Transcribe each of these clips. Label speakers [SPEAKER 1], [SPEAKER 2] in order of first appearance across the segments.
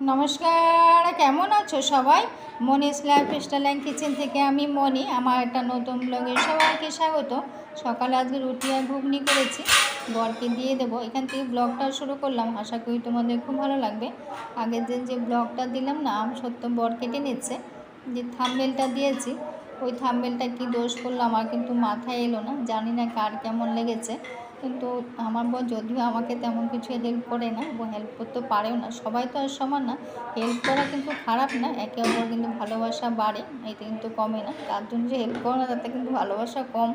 [SPEAKER 1] নমস্কার, কেমন আছো সবাই? Moni's lifestyle and kitchen থেকে আমি মনি, আমার একটা নতুন ব্লগে সবাইকে স্বাগত। সকালে আজকে রুটি আর ঘুগনি করেছি, বরকে দিয়ে দেবো। এখান থেকে ব্লগটা শুরু করলাম, আশা করি তোমাদের খুব ভালো লাগবে। আগের দিন যে ব্লগটা দিলাম না, আম সত্য বর কেটে নিচ্ছে, যে থামবেলটা দিয়েছি, ওই থামবেলটা কি দোষ করল আমার কিন্তু মাথায় এলো না, জানি না কার কেমন লেগেছে। কিন্তু আমার বর যদিও আমাকে তেমন কিছু হেল্প করে না ও হেল্প করতে পারেও না, সবাই তো আর সমান না। হেল্প করা কিন্তু খারাপ না, একে অপর কিন্তু ভালোবাসা বাড়ে, এটা কিন্তু কমে না। তার জন্য যে হেল্প করো না তাতে কিন্তু ভালোবাসা কম,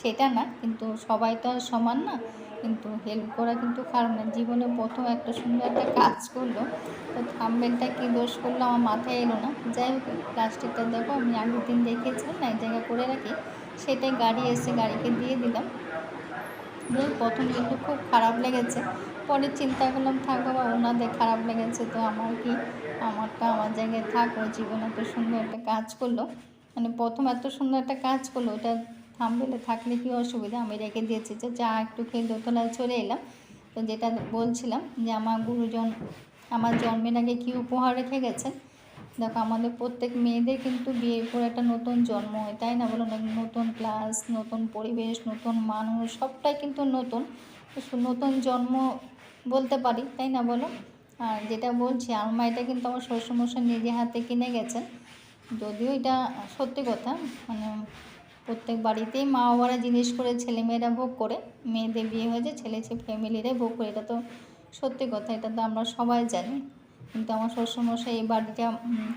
[SPEAKER 1] সেটা না, কিন্তু সবাই তো আর সমান না। কিন্তু হেল্প করা কিন্তু খারাপ না। জীবনে প্রথম একটা সুন্দর একটা কাজ করল, তো থাম্বেলটা কী দোষ করল আমার মাথায় এলো না। যাই হোক, প্লাস্টিকটা দেখো, আমি আগের দিন দেখেছিলাম এক জায়গায় করে রাখি। সেটাই গাড়ি এসে গাড়িকে দিয়ে দিলাম। দিয়ে প্রথম কিন্তু খুব খারাপ লেগেছে। পরে চিন্তা করলাম, থাক বাবা, ওনাদের খারাপ লেগেছে তো আমার কি? আমারটা আমার জায়গায় থাক জীবনে এত সুন্দর একটা কাজ করল। মানে প্রথম এত সুন্দর একটা কাজ করল, ওটা থামবেলে থাকলে কি অসুবিধা? আমি রেখে দিয়েছি যে চা একটু খেয়ে দোতলায় চলে এলাম। তো যেটা বলছিলাম যে আমার গুরুজন, আমার জন্মের আগে কী উপহার রেখে গেছেন? দেখো, আমাদের প্রত্যেক মেয়েদের কিন্তু বিয়ের পর একটা নতুন জন্ম হয়, তাই না? বলো, নতুন ক্লাস নতুন পরিবেশ, নতুন মানুষ, সবটাই কিন্তু নতুন। নতুন জন্ম বলতে পারি, তাই না বলো? আর যেটা বলছি, আলমা এটা কিন্তু আমার শ্বশুরমশাই নিজে হাতে কিনে গেছেন। যদিও এটা সত্যি কথা মানে প্রত্যেক বাড়িতেই মা বাবারা জিনিস করে, ছেলেমেয়েরা ভোগ করে, মেয়েদের বিয়ে হয়েছে ছেলে ছেলে ফ্যামিলিরাই ভোগ করে, এটা তো সত্যি কথা, এটা তো আমরা সবাই জানি। কিন্তু আমার শ্বশুরমশাই এই বাড়িটা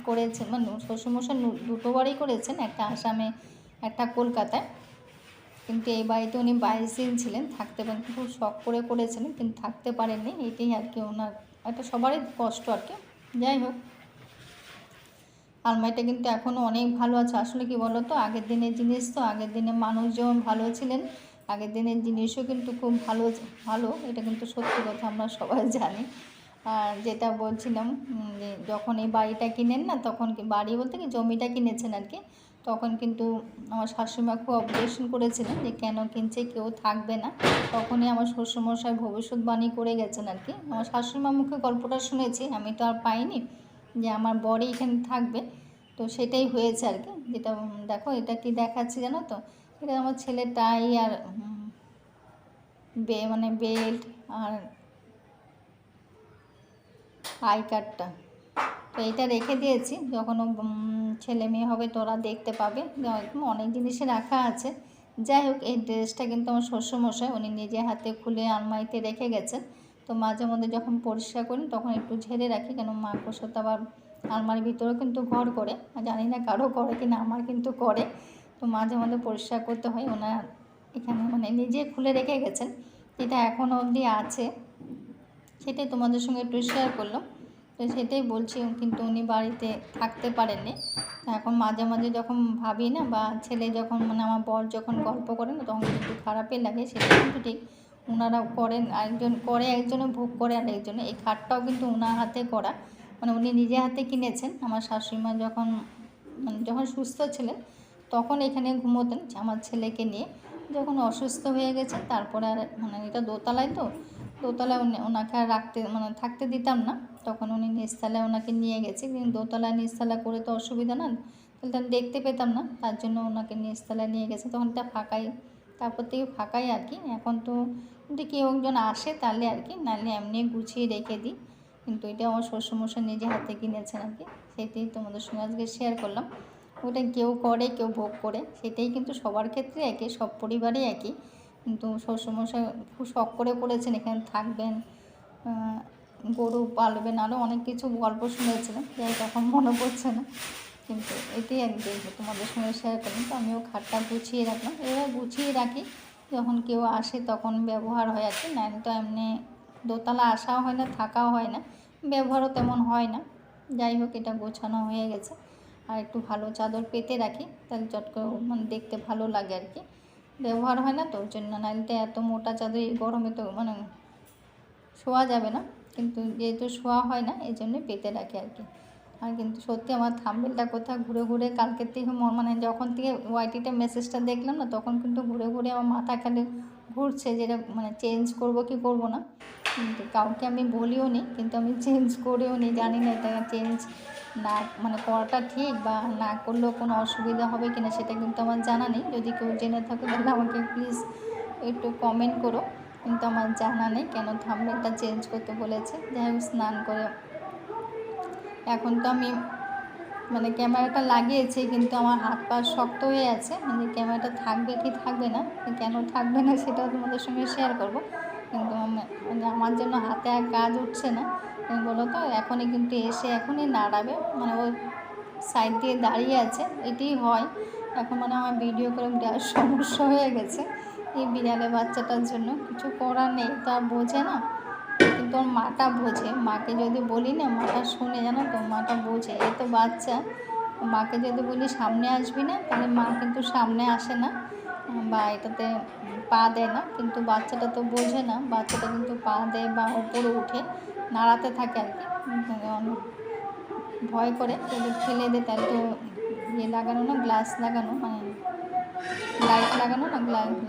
[SPEAKER 1] করেছেন মানে শ্বশুরমশাই দুটো বাড়ি করেছেন, একটা আসামে, একটা কলকাতায়। কিন্তু এই বাড়িতে উনি বাইশ দিন ছিলেন, থাকতে পারেন খুব শখ করে করেছিলেন কিন্তু থাকতে পারেননি, এটাই আর কি ওনার একটা সবারই কষ্ট আর কি। যাই হোক, আলমারিটা কিন্তু এখনও অনেক ভালো আছে। আসলে কি বলো তো আগের দিনের জিনিস তো, আগের দিনে মানুষ যেমন ভালো ছিলেন, আগের দিনের জিনিসও কিন্তু খুব ভালো ভালো, এটা কিন্তু সত্যি কথা, আমরা সবাই জানি। যেটা বলছিলাম যে যখন এই বাড়িটা কিনেন না, তখন কি, বাড়ি বলতে কি জমিটা কিনেছেন আর কি, তখন কিন্তু আমার শাশুড়িমা খুব অবজেকশন করেছিলেন যে কেন কিনছে, কেউ থাকবে না। তখনই আমার শ্বশুরমশাই ভবিষ্যৎবাণী করে গেছেন আর কি। আমার শাশুড়িমা মুখে গল্পটা শুনেছি, আমি তো আর পাইনি যে আমার বরই এখানে থাকবে। তো সেটাই হয়েছে আর কি, যেটা, দেখো এটা কি দেখাচ্ছি জানো তো? এটা আমার ছেলে টাই আর বে মানে বেল্ট আর আই কার্ডটা। তো এইটা রেখে দিয়েছি। যখন ছেলে মেয়ে হবে তোরা দেখতে পাবে। অনেক জিনিসে রাখা আছে। যাই হোক, এই ড্রেসটা কিন্তু আমার শ্বশুরমশাই, উনি নিজে হাতে খুলে আলমারিতে রেখে গেছেন। তো মাঝে মধ্যে যখন পরিষ্কার করি, তখন একটু ঝেড়ে রাখি, কেন মা তো আবার আলমারির ভিতরেও কিন্তু ঘর করে। জানি না কারও করে কি না আমার কিন্তু করে। তো মাঝে মধ্যে পরিষ্কার করতে হয়। ওনার এখানে মানে নিজে খুলে রেখে গেছেন। এটা এখনও অবধি আছে, সেটাই তোমাদের সঙ্গে একটু শেয়ার করলাম। তো সেটাই বলছি, কিন্তু উনি বাড়িতে থাকতে পারেননি। এখন মাঝে মাঝে যখন ভাবি না বা ছেলে যখন মানে আমার বর যখন গল্প করে না, তখন কিন্তু খারাপই লাগে, সেটা কিন্তু ঠিক। ওনারা করেন, একজন করে একজনে, ভোগ করে আর একজনে। এই খাটটাও কিন্তু ওনার হাতে করা। মানে উনি নিজে হাতে কিনেছেন। আমার শাশুড়িমা যখন মানে যখন সুস্থ ছিলেন, তখন এখানে ঘুমোতেন আমার ছেলেকে নিয়ে। যখন অসুস্থ হয়ে গেছে, তারপরে আর মানে এটা দোতলায় তো, দোতলায় ওনাকে আর রাখতে মানে থাকতে দিতাম না। তখন উনি নিচতলায় ওনাকে নিয়ে গেছে। কিন্তু দোতলায় নিচতলা করে তো অসুবিধা না। তাহলে তো দেখতে পেতাম না। তার জন্য ওনাকে নিচতলায় নিয়ে গেছে। তখন এটা ফাঁকাই। তারপর থেকে ফাঁকাই আর কি। এখন তো যদি কেউ একজন আসে তাহলে আর কি। নাহলে এমনি গুছিয়ে রেখে দিই। কিন্তু এটা আমার শ্বশুরমশাই নিজে হাতে কিনেছেন আর কি। সেটাই তোমাদের সঙ্গে আজকে শেয়ার করলাম। ওটা কেউ করে, কেউ ভোগ করে। সেটাই কিন্তু সবার ক্ষেত্রে একই, সব পরিবারে একই। কিন্তু শ্বশুরমশাই খুব শখ করে করেছেন। এখানে থাকবেন গরু পালবেন আরও অনেক কিছু গল্প শুনেছিলাম, যাই তখন মনে পড়ছে না। কিন্তু এটাই আমি দেখব, তোমাদের সঙ্গে শেয়ার করলাম, তো আমিও খাটটা গুছিয়ে রাখলাম। এবার গুছিয়ে রাখি, যখন কেউ আসে তখন ব্যবহার হয় আর কি, না তো এমনি দোতলা আসাও হয় না, থাকাও হয় না, ব্যবহারও তেমন হয় না। যাই হোক, এটা গোছানো হয়ে গেছে। আর একটু ভালো চাদর পেতে রাখি, তাহলে চট করে মানে দেখতে ভালো লাগে আর কি। ব্যবহার হয় না তো ওর জন্য নাইলতে এত মোটা চাদর গরমে তো মানে শোয়া যাবে না। কিন্তু যেহেতু শোয়া হয় না, এই জন্যে পেতে রাখি আর কি। আর কিন্তু সত্যি আমার থাম্বেলটা কোথাও ঘুরে ঘুরে কালকের থেকে মানে যখন থেকে ওয়াইটিটা মেসেজটা দেখলাম না, তখন কিন্তু ঘুরে ঘুরে আমার মাথা খালি ঘুরছে যেটা মানে চেঞ্জ করব কি করব না। কিন্তু কাউকে আমি বলিও নি, কিন্তু আমি চেঞ্জ করেও নি, জানি না এটা চেঞ্জ না মানে করাটা ঠিক বা না করলেও কোনো অসুবিধা হবে কি না সেটা কিন্তু আমার জানা নেই। যদি কেউ জেনে থাকে তাহলে আমাকে প্লিজ একটু কমেন্ট করো। কিন্তু আমার জানা নেই কেন থামনেলটা চেঞ্জ করতে বলেছে। যাই হোক, স্নান করে। এখন তো আমি মানে ক্যামেরাটা লাগিয়েছি, কিন্তু আমার হাত পা শক্ত হয়ে আছে। মানে ক্যামেরাটা থাকবে কি থাকবে না, কেন থাকবে না সেটাও তোমাদের সঙ্গে শেয়ার করব। কিন্তু মানে আমার জন্য হাতে আর কাজ উঠছে না। বলো তো, এখনই কিন্তু এসে এখনই নাড়াবে। মানে ওই সাইড দিয়ে দাঁড়িয়ে আছে, এটাই হয়। এখন মানে আমার ভিডিও করে সমস্যা হয়ে গেছে। এই বিড়ালে বাচ্চাটার জন্য কিছু করার নেই, তা বোঝে না। কিন্তু ওর মাটা বোঝে। মাকে যদি বলি না, মাটা শুনে জানো তো, মাটা বোঝে। এই তো বাচ্চা, মাকে যদি বলি সামনে আসবি না, তাহলে মা কিন্তু সামনে আসে না, বা এটাতে পা দেয় না। কিন্তু বাচ্চাটা তো বোঝে না, বাচ্চাটা কিন্তু পা দেয় বা উপরে উঠে, নাড়াতে থাকে আর কি। ভয় করে, যদি ফেলে দেয় তাহলে তো ইয়ে লাগানো না, গ্লাস লাগানো মানে লাইট লাগানো না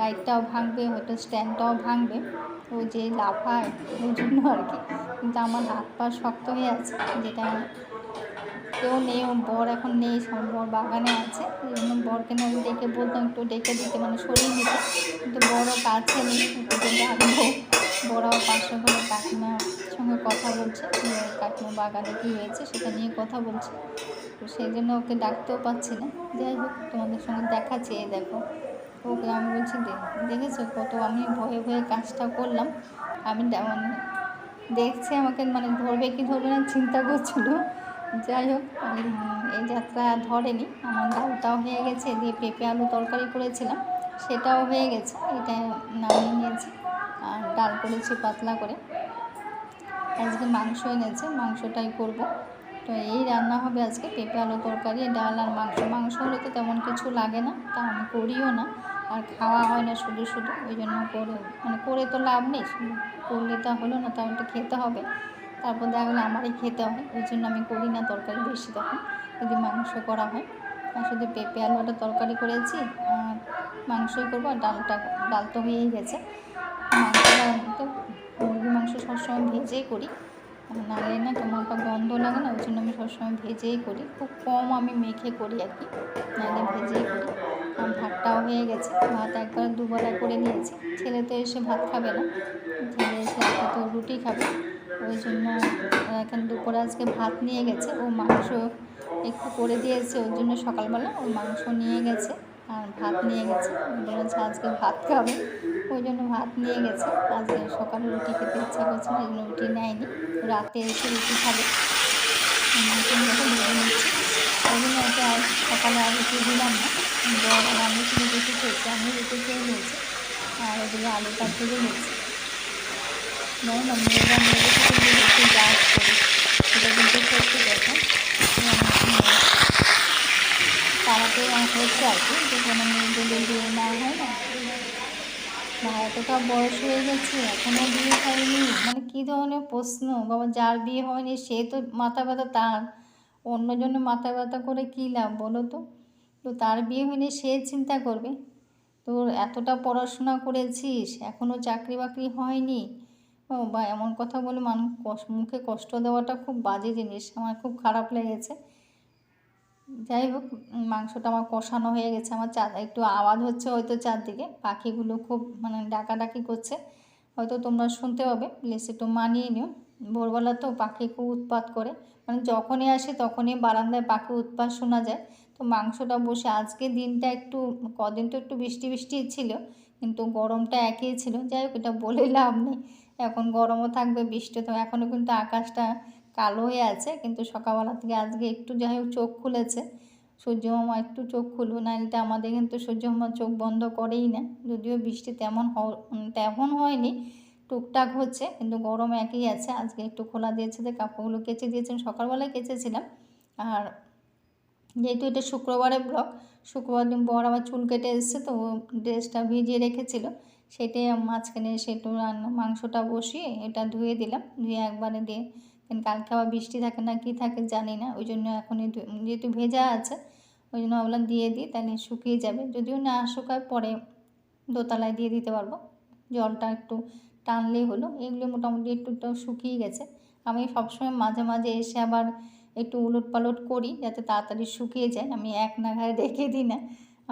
[SPEAKER 1] লাইটটাও ভাঙবে, হয়তো স্ট্যান্ডটাও ভাঙবে ও যে লাফায় ওই জন্য আর কি। কিন্তু আমার হাত পা শক্ত হয়ে আছে, যেটা কেউ নেই বর এখন নেই বর বাগানে আছে এই জন্য বরকে না আমি ডেকে বলতাম, একটু ডেকে দিতে মানে সরিয়ে দিতে। কিন্তু বড় কাছে নেই ডাকবো বড় পাশে হলে, কাকিমার সঙ্গে কথা বলছে কাকিমা বাগানে কী হয়েছে, সেটা নিয়ে কথা বলছে। তো সেই জন্য ওকে ডাকতেও পাচ্ছি না। যাই হোক তোমাদের সঙ্গে দেখাচ্ছি এই দেখো। ওকে আমি বলছি দেখেছ কত? আমি ভয়ে ভয়ে কাজটা করলাম। আমি মানে দেখছে আমাকে মানে ধরবে কি ধরবে না চিন্তা করছিল। যাই হোক আমি, এই যাত্রা ধরেনি। আমার ডালটাও হয়ে গেছে দিয়ে পেঁপে আলু তরকারি করেছিলাম সেটাও হয়ে গেছে। এটা নামিয়ে নিয়েছি আর ডাল করেছি পাতলা করে। আজকে মাংস এনেছে মাংসটাই করব। তো এই রান্না হবে আজকে। পেঁপে আলু তরকারি, ডাল আর মাংস। মাংস হলে তো তেমন কিছু লাগে না, তা আমি করিও না। আর খাওয়া হয় না শুধু শুধু, ওই জন্য করে মানে করে তো লাভ নেই। করলে তা হলো না তাহলে তো খেতে হবে। তারপর দেখা গেলো আমারই খেতে হয়, ওই জন্য আমি করি না তরকারি বেশি তখন, যদি মাংস করা হয়। আর শুধু পেঁপে, আলুটা তরকারি করেছি, আর মাংসই করব, আর ডালটা ডাল তো হয়েই গেছে। মাংসটা তো মুরগি মাংস সবসময় ভেজেই করি। নাহলে না কেমন একটা গন্ধ লাগে না, ওই জন্য আমি সবসময় ভেজেই করি। খুব কম আমি মেখে করি আর কি নাহলে ভেজেই করি। আর ভাতটাও হয়ে গেছে, ভাত একবার দুবেলা করে নিয়েছি। ছেলে তো এসে ভাত খাবে না, ছেলে এসে তো রুটি খাবে। ওই জন্য এখন দুপুরে আজকে ভাত নিয়ে গেছে, ও মাংস একটু করে দিয়েছে ওর জন্য সকালবেলা ও মাংস নিয়ে গেছে আর ভাত নিয়ে গেছে। বলেছে আজকে ভাত খাবে। ওই জন্য ভাত নিয়ে গেছে। আজকে সকালে রুটি খেতে ইচ্ছা করছে না জন্য রুটি নেয়নি। রাতে এসে রুটি খাবে। ওই জন্য আর সকালে আর রুটি দিলাম না। বড় আমি শুধু রুটি খেয়েছি আমি রুটি খেয়ে নিয়েছি। আর ওদিকে আলু ভেজে নিয়েছি। জানি না মেয়েরা হচ্ছে আর কি, যে কোনো মেয়েদের বিয়ে না হয় না। বা এতটা বয়স হয়ে গেছে এখনও বিয়ে হয়নি। মানে কী ধরনের প্রশ্ন? বাবা, যার বিয়ে হয়নি, সে তো মাথা ব্যথা তার। অন্যজনের মাথা ব্যথা করে কী লাভ বলো তো? তো তার বিয়ে হয়নি, সে চিন্তা করবে। তোর এতটা পড়াশোনা করেছিস এখনও চাকরি বাকরি হয়নি। বা, এমন কথা বলে মানুষ মুখে কষ্ট দেওয়াটা খুব বাজে জিনিস। আমার খুব খারাপ লেগেছে। যাই হোক, মাংসটা আমার কষানো হয়ে গেছে, আমার চা একটু আওয়াজ হচ্ছে হয়তো চারদিকে, পাখিগুলো খুব মানে ডাকাডাকি করছে, হয়তো তোমরা শুনতে পাবে, প্লিজ একটু মানিয়ে নিও। ভোরবেলা তো পাখি খুব উৎপাত করে মানে যখনই আসে তখনই বারান্দায় পাখি উৎপাত শোনা যায়। তো মাংসটা বসে, আজকে দিনটা একটু, কদিন তো একটু বৃষ্টি বৃষ্টি ছিল, কিন্তু গরমটা একই ছিল, যাই হোক, এটা বলে লাভ নেই। এখন গরমও থাকবে, বৃষ্টি তো এখনও কিন্তু আকাশটা কালো হয়ে আছে, কিন্তু সকালবেলা থেকে আজকে একটু যাই হোক চোখ খুলেছে। সূর্যমামা একটু চোখ খুলুন নাইলটা আমাদের কিন্তু সূর্যমামা চোখ বন্ধ করেই না যদিও বৃষ্টি তেমন তেমন হয়নি, টুকটাক হচ্ছে, কিন্তু গরম একই আছে। আজকে একটু খোলা দিয়েছে যে কাপড়গুলো কেচে দিয়েছেন, সকালবেলায় কেচেছিলাম। আর যেহেতু এটা শুক্রবারের ব্লগ, শুক্রবার দিন বর আবার চুল কেটে এসেছে, তো ড্রেসটা ভিজিয়ে রেখেছিল। সেটাই মাঝখানে সেটু রান্না, মাংসটা বসিয়ে এটা ধুয়ে দিলাম, ধুয়ে একবারে দিয়ে কারণ কালকে আবার বৃষ্টি থাকে না কি থাকে জানি না, ওই জন্য এখনই যেহেতু ভেজা আছে, ওই জন্য ভাবলাম দিয়ে দিই, তাহলে শুকিয়ে যাবে। যদিও না শুকায় পরে দোতলায় দিয়ে দিতে পারব। জলটা একটু টানলেই হলো, এগুলো মোটামুটি একটু শুকিয়ে গেছে। আমি সবসময় মাঝে মাঝে এসে আবার একটু উলট পালট করি, যাতে তাড়াতাড়ি শুকিয়ে যায়, আমি এক নাগারে রেখে দিই না।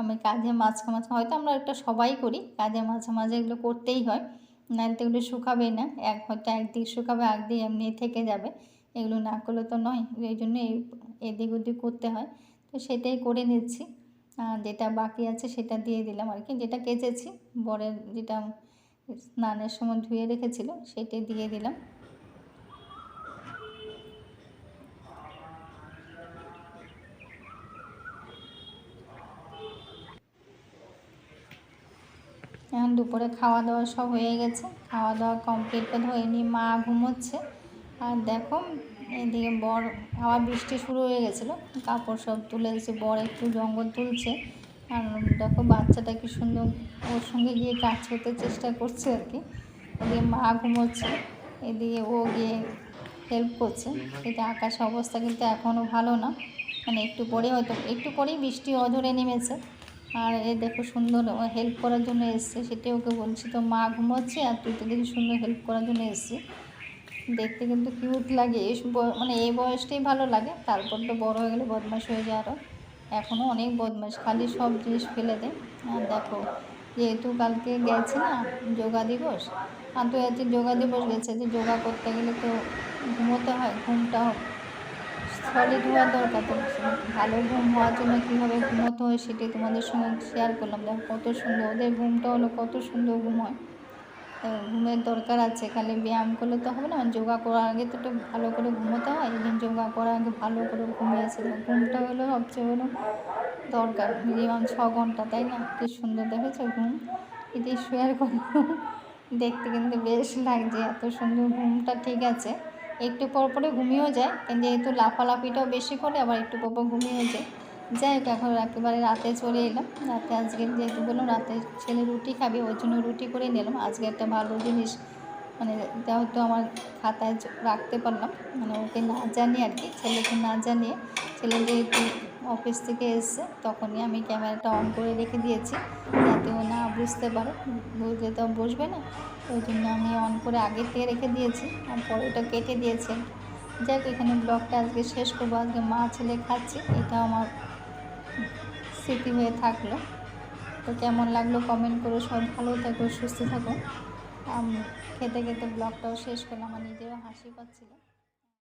[SPEAKER 1] আমি কাজে মাঝে মাঝে হয়তো আমরা একটা সবাই করি, কাজে মাঝে মাঝে এগুলো করতেই হয়। নাহলে তো এগুলো শুকাবেই না। এক হয়তো একদিক শুকাবে, একদিক এমনি থেকে যাবে। এগুলো না করলে তো নয়। এই জন্য এই এদিক ওদিক করতে হয়। তো সেটাই করে নিচ্ছি। আর যেটা বাকি আছে সেটা দিয়ে দিলাম আর কি। যেটা কেচেছি, বরের যেটা স্নানের সময় ধুয়ে রেখেছিল সেটাই দিয়ে দিলাম। এখন দুপুরে খাওয়া দাওয়া সব হয়ে গেছে। খাওয়া দাওয়া কমপ্লিট করে হয়ে নিয়ে মা ঘুমোচ্ছে। আর দেখো, এদিকে বর, আবার বৃষ্টি শুরু হয়ে গেছিল। কাপড় সব তুলে এসে বর একটু জঙ্গল তুলছে। আর দেখো, বাচ্চাটা কি সুন্দর, ওর সঙ্গে গিয়ে কাজ করতে চেষ্টা করছে আর কি। এদিকে মা ঘুমোচ্ছে, এদিকে ও গিয়ে হেল্প করছে। এটা আকাশ অবস্থা কিন্তু এখনও ভালো না। মানে একটু পরে হয়তো, একটু পরেই বৃষ্টি অধরে নেমেছে। আর এ দেখো সুন্দর হেল্প করার জন্য এসছে। সেটাই ওকে বলছি, তো মা ঘুমোচ্ছে আর তুই তো দেখি সুন্দর হেল্প করার জন্য এসছি দেখতে কিন্তু কিউট লাগে। এই মানে এই বয়সটাই ভালো লাগে। তারপর তো বড় হয়ে গেলে বদমাশ হয়ে যায় আরও এখনও অনেক বদমাশ। খালি সব জিনিস ফেলে দেয় আর দেখো, যেহেতু কালকে গেছে না যোগা দিবস আন্তর্জাতিক যোগা দিবস গেছে যে যোগা করতে গেলে তো ঘুমোতে হয় ঘুমটা সলিড হওয়া দরকার তো ভালো ঘুম হওয়ার জন্য কীভাবে ঘুমোতে হয় সেটাই তোমাদের সঙ্গে শেয়ার করলাম। দেখো কত সুন্দর, ওদের ঘুমটা হলো কত সুন্দর ঘুম হয়। ঘুমের দরকার আছে, খালি ব্যায়াম করলে তো হবে না, যোগা করার আগে তো একটু ভালো করে ঘুমোতে হয়। এদিন যোগা করার আগে ভালো করে ঘুমিয়েছে। ঘুমটা হলো সবচেয়ে হলো দরকার, মিনিমাম ছ ঘণ্টা, তাই না? কি সুন্দর দেখেছ ঘুম? এটি শেয়ার করলাম দেখতে কিন্তু বেশ লাগছে, এত সুন্দর ঘুমটা ঠিক আছে। একটু পর পরে ঘুমিয়েও যায়। যেহেতু লাফালাফিটাও বেশি করে, আবার একটু পর পর ঘুমিয়ে যায়। যাই হোক, এখন একেবারে রাতে চলে এলাম। রাতে আজকে যেহেতু বললাম, রাতে ছেলে রুটি খাবে, ওই জন্য রুটি করে নিলাম। আজকে একটা ভালো জিনিস মানে যেহেতু আমার খাতায় রাখতে পারলাম মানে ওকে না জানিয়ে আর কি, ছেলেকে না জানিয়ে ছেলে যেহেতু অফিস থেকে এসছে তখনই আমি ক্যামেরাটা অন করে রেখে দিয়েছি, যাতে ও না বুঝতে পারে। বুঝলে তো বসবে না, ওই জন্য আমি অন করে আগের থেকে রেখে দিয়েছি আর পরে ওটা কেটে দিয়েছি। যাই হোক এখানে ব্লগটা আজকে শেষ করব। আজকে মা ছেলে খাচ্ছি, এটা আমার স্মৃতি হয়ে থাকল। তো কেমন লাগল কমেন্ট করো সব ভালো থাকো, সুস্থ থাকো। খেতে খেতে ব্লগটাও শেষ করলাম, আমার নিজেরও হাসি পাচ্ছিলো।